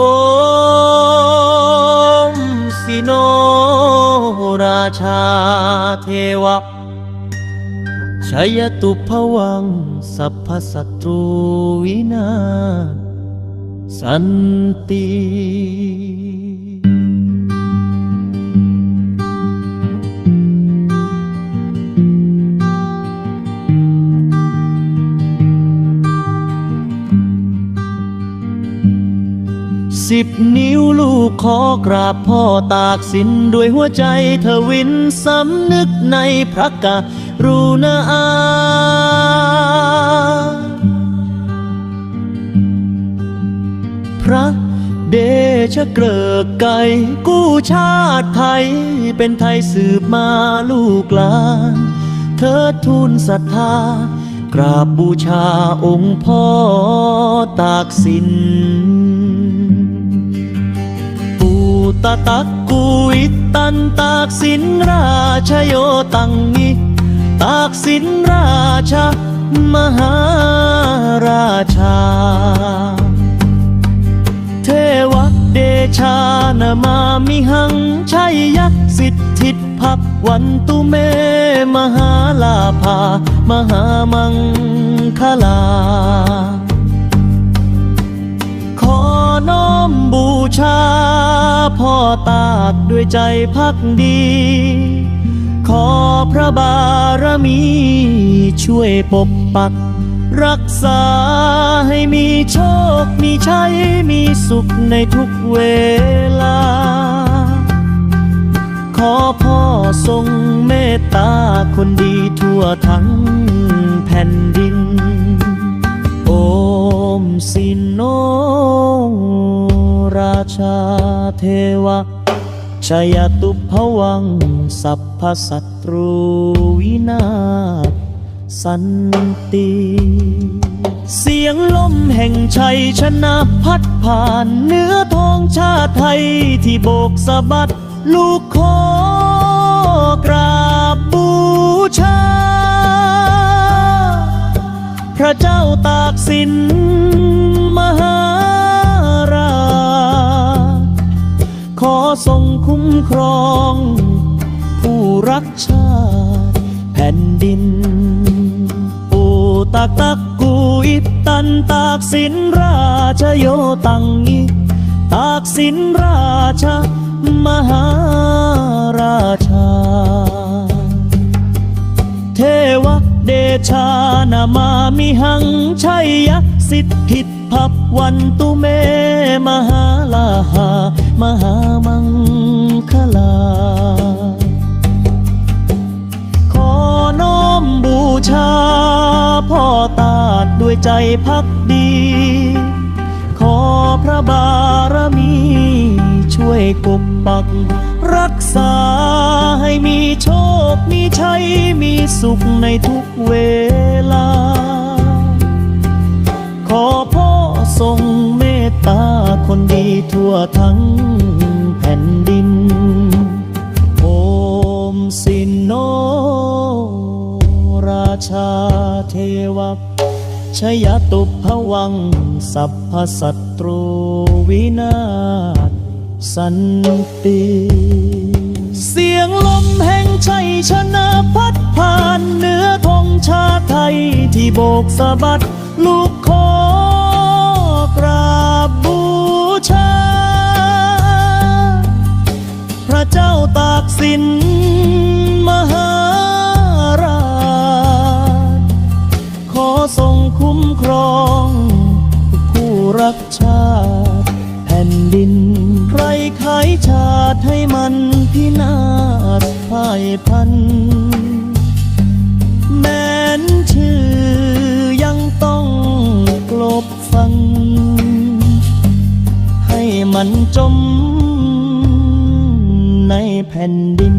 โอมสิโนราชาเทวะชัยตุภวังสัพพสัตรูวินาสันติ สิบนิ้วลูกขอกราบพ่อตากสินด้วยหัวใจเธอวินสำนึกในพระกรุณาพระเดชะเกลิกไก่กู้ชาติไทย เป็นไทยสืบมาลูกหลานเธอทูลศรัทธากราบบูชาองค์พ่อตากสินปู ตาตักกุยตันตากสินราชโยตังงิตากสินราชมหาราชา เทวเดชานามามิหังชัยยักษ์สิทธิพักวันตุเมมหาลาภามหามังคลา ขอน้อมบูชา พ่อตากด้วยใจพักดี ขอพระบารมีช่วยปกปัก รักษาให้มีโชค มีชัย มีสุขในทุกเวลา ขอพ่อทรงเมตตาคนดีทั่วทั้งแผ่นดิน โอมสินโนราชา เทวะชยตุภวัง สัพพสัตรูวินาศสันติ เสียงลมแห่งชัยชนะพัดผ่านเนื้อทองชาติไทยที่โบกสะบัด ลูกขอกราบบูชา พระเจ้าตากสินมหารา คุ้มครอง ผู้รักชาติแผ่นดิน ปูตากตักกูอิบตันตากสินราชโยตังอิตากสินราชมหาราชา เทวเดชานามามิหังชัยยะสิทธิพับวันตุเม มหาลาหามหา ด้วยใจพักดี ขอพระบารมี ช่วยปกปัก รักษาให้มีโชค มีชัย มีสุขในทุกเวลา ขอพ่อทรงเมตตาคนดีทั่วทั้งแผ่นดิน โอมสินโนราชาเทวะ ชยตุภวัง สัพพสัตรูวินาศสันติ เสียงลมแห่งชัยชนะพัดผ่านเนื้อธงชาไทยที่โบกสะบัด ลูกขอกราบบูชา พระเจ้าตากสิน ชาติให้มันพินาศพ่ายพัน แม้นชื่อยังต้องกลบฟัน ให้มันจมในแผ่นดิน